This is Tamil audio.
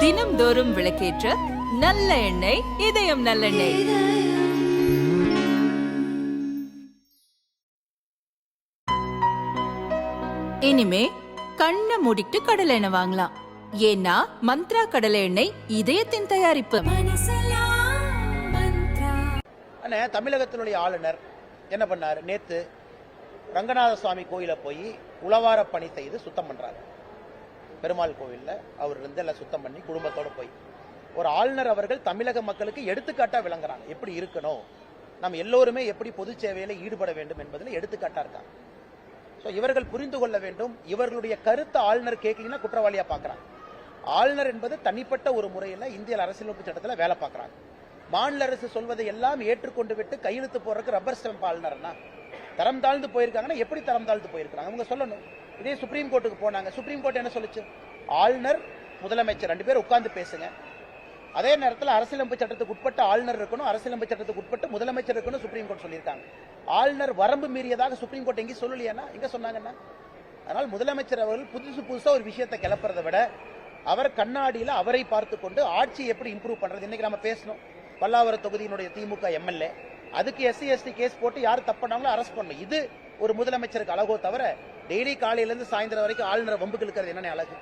தினம்தோறும் விளக்கேற்ற நல்ல எண்ணெய் இதயம் நல்லெண்ணெய். இனிமே கண்ணை மூடிட்டு கடலை எண்ணெய் வாங்கலாம். ஏன்னா மந்த்ரா கடலை எண்ணெய் இதயத்தின் தயாரிப்பு. தமிழகத்தினுடைய ஆளுநர் என்ன பண்ணாரு? நேத்து ரங்கநாத சுவாமி கோயில போய் உளவார பணி செய்து சுத்தம் பண்றாரு. பெருமாள் கோவில்ல அவர் இருந்து எல்லாம் சுத்தம் பண்ணி குடும்பத்தோடு போய். ஒரு ஆளுநர் அவர்கள் தமிழக மக்களுக்கு எடுத்துக்காட்டாக விளங்குறாங்க. எப்படி இருக்கணும்? நம்ம எல்லோருமே எப்படி பொது சேவையில் ஈடுபட வேண்டும் என்பதில் எடுத்துக்காட்டாக இருக்காங்க. ஸோ இவர்கள் புரிந்து கொள்ள வேண்டும். இவர்களுடைய கருத்தை ஆளுநர் கேட்கலன்னா குற்றவாளியாக பார்க்குறாங்க ஆளுநர் என்பது தனிப்பட்ட ஒரு முறையில் இந்திய அரசியலமைப்பு சட்டத்தில் வேலை பார்க்கறாங்க மாநில அரசு சொல்வதை எல்லாம் ஏற்றுக்கொண்டு விட்டு கையெழுத்து போறதுக்கு ரப்பர் ஸ்டாம்ப் ஆளுநர்னா தரம் தாழ்ந்து போயிருக்காங்கன்னா எப்படி தரம் தாழ்ந்து போயிருக்காங்க அவங்க சொல்லணும். இதே சுப்ரீம் கோர்ட்டுக்கு போனாங்க. சுப்ரீம் கோர்ட் என்ன சொல்லுச்சு? ஆளுநர் முதலமைச்சர் ரெண்டு பேரும் உட்கார்ந்து பேசுங்க. அதே நேரத்தில் அரசியலமைப்பு சட்டத்துக்கு உட்பட்ட ஆளுநர் இருக்கணும் அரசியலமைப்பு சட்டத்துக்கு உட்பட்டு முதலமைச்சர் இருக்கணும் சுப்ரீம் கோர்ட் சொல்லியிருக்காங்க. ஆளுநர் வரம்பு மீறியதாக சுப்ரீம் கோர்ட் எங்கேயும் சொல்லலையானா எங்க சொன்னாங்கன்னா அதனால் முதலமைச்சர் அவர்கள் புதுசு புதுசா ஒரு விஷயத்தை கிளப்புறதை விட அவர் கண்ணாடியில் அவரை பார்த்து கொண்டு ஆட்சியை எப்படி இம்ப்ரூவ் பண்றது? இன்னைக்கு நம்ம பேசணும். பல்லாவரம் தொகுதியினுடைய திமுக எம்எல்ஏ. அதுக்கு எஸ்சி எஸ்டி கேஸ் போட்டு யார் தப்பானாங்களோ அரெஸ்ட் பண்ணணும். இது ஒரு முதலமைச்சருக்கு அழகோ தவிர டெய்லி காலையில இருந்து சாயந்தரம் வரைக்கும் ஆளுநர் வம்புக்கு இருக்கிறது என்னென்ன அழகு?